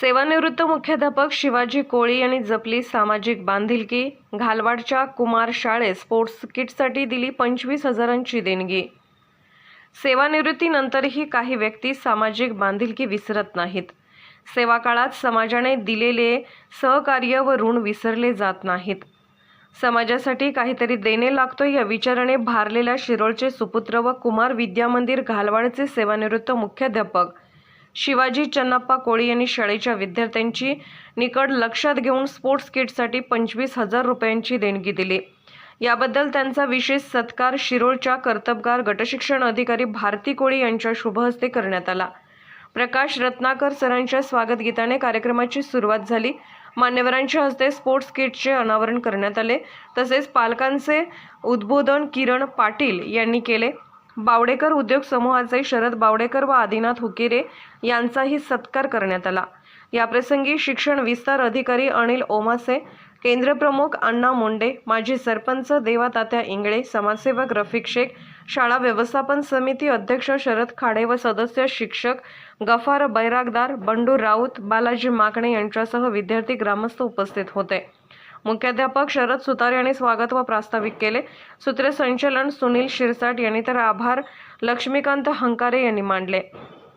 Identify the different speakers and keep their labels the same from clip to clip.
Speaker 1: सेवानिवृत्त मुख्याध्यापक शिवाजी कोळी यांनी जपली सामाजिक बांधिलकी घालवाडच्या कुमार शाळेत स्पोर्ट्स किटसाठी दिली पंचवीस हजारांची देणगी. सेवानिवृत्तीनंतरही काही व्यक्ती सामाजिक बांधिलकी विसरत नाहीत. सेवा काळात समाजाने दिलेले सहकार्य व ऋण विसरले जात नाहीत. समाजासाठी काहीतरी देणे लागतो या विचाराने भारलेल्या शिरोळचे सुपुत्र व कुमार विद्यामंदिर घालवाडचे सेवानिवृत्त मुख्याध्यापक शिवाजी चन्नप्पा कोळी यांनी शाळेच्या विद्यार्थ्यांची निकड लक्षात घेऊन स्पोर्ट्स किटसाठी पंचवीस हजार रुपयांची देणगी दिली. याबद्दल त्यांचा विशेष सत्कार शिरोळच्या कर्तबगार गटशिक्षण अधिकारी भारती कोळी यांच्या शुभहस्ते करण्यात आला. प्रकाश रत्नाकर सरांच्या स्वागत गीताने कार्यक्रमाची सुरुवात झाली. मान्यवरांच्या हस्ते स्पोर्ट्स किटचे अनावरण करण्यात आले. तसेच पालकांचे उद्बोधन किरण पाटील यांनी केले. बावडेकर उद्योग समूहाचे शरद बावडेकर व आदिनाथ हुकिरे यांचाही सत्कार करण्यात आला. याप्रसंगी शिक्षण विस्तार अधिकारी अनिल ओमासे केंद्रप्रमुख अण्णा मुंडे माजी सरपंच देवातात्या इंगळे समाजसेवक रफिक शेख शाळा व्यवस्थापन समिती अध्यक्ष शरद खाडे व सदस्य शिक्षक गफार बैरागदार बंडू राऊत बालाजी माकणे यांच्यासह विद्यार्थी ग्रामस्थ उपस्थित होते. मुख्याध्यापक शरद सुतार यांनी स्वागत व प्रास्ताविक केले. सूत्रसंचलन सुनील शिरसाट यांनी तर आभार. लक्ष्मीकांत हंकारे यांनी मांडले.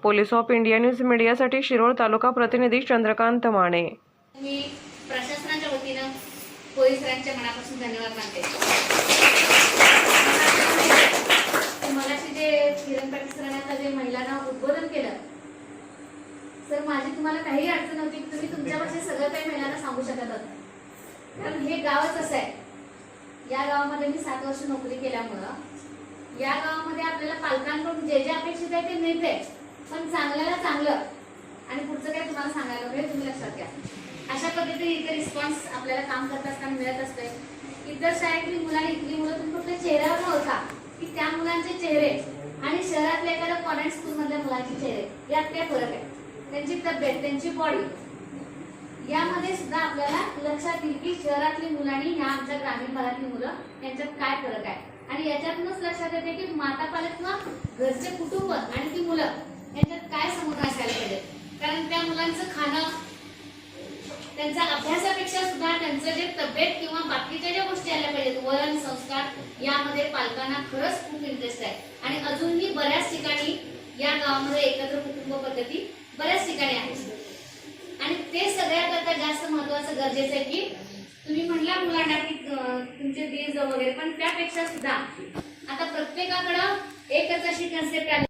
Speaker 1: पोलीस ऑफ इंडिया न्यूज मीडियासाठी शिरोळ तालुका प्रतिनिधी चंद्रकांत माने.
Speaker 2: मी प्रशासनाच्या वतीनं पोलिसांच्या मनापासून धन्यवाद मानते. मगाशी जे किरण पाटील जे महिलांना उद्बोधन केलं सर माझी तुम्हाला काही अडचण होती तुम्ही तुमच्या भाषेत सगळं काही महिलांना सांगू शकत होता. कारण हे गावच असं आहे. या गावामध्ये मी सात वर्ष नोकरी केल्यामुळं या गावामध्ये आपल्याला पालकांकडून जे जे अपेक्षित आहे ते मिळते पण चांगल्याला चांगलं. आणि पुढचं काय तुम्हाला सांगायला वगैरे तुम्ही लक्षात घ्या. अशा पद्धतीने इथे रिस्पॉन्स आपल्याला काम करत असताना मिळत असते इतर शाळेतली मुलांनी इथली मुलं तुम्ही फक्त चेहऱ्यावर नव्हता की त्या मुलांचे चेहरे आणि शहरातल्या एखाद्या कॉन्व्हेंट स्कूलमधल्या मुलांचे चेहरे यात काय फरक आहे? त्यांची तब्येत त्यांची बॉडी यामध्ये सुद्धा आपल्याला लक्षात येईल की शहरातली मुलं आणि ह्या आमच्या ग्रामीण भागातली मुलं यांच्यात काय फरक आहे. आणि याच्यातूनच लक्षात येते की माता पालक किंवा घरचे कुटुंब आणि ती मुलं यांच्यात काय समोर असायला पाहिजे. कारण त्या मुलांचं खाणं त्यांचा अभ्यासापेक्षा सुद्धा त्यांचं जे तब्येत किंवा बाकीच्या ज्या गोष्टी आल्या पाहिजेत वरण संस्कार यामध्ये पालकांना खरंच खूप इंटरेस्ट आहे. आणि अजूनही बऱ्याच ठिकाणी या गावामध्ये एकत्र कुटुंब पद्धती बऱ्याच ठिकाणी आहेत. सगळ्याकरता जास्त महत्वाचं गरजेचं आहे की तुम्ही म्हटल्या मुलांना की तुमचे दीज वगैरे पण त्यापेक्षा सुद्धा आता प्रत्येकाकडं एकच अशी कन्सेप्ट आली.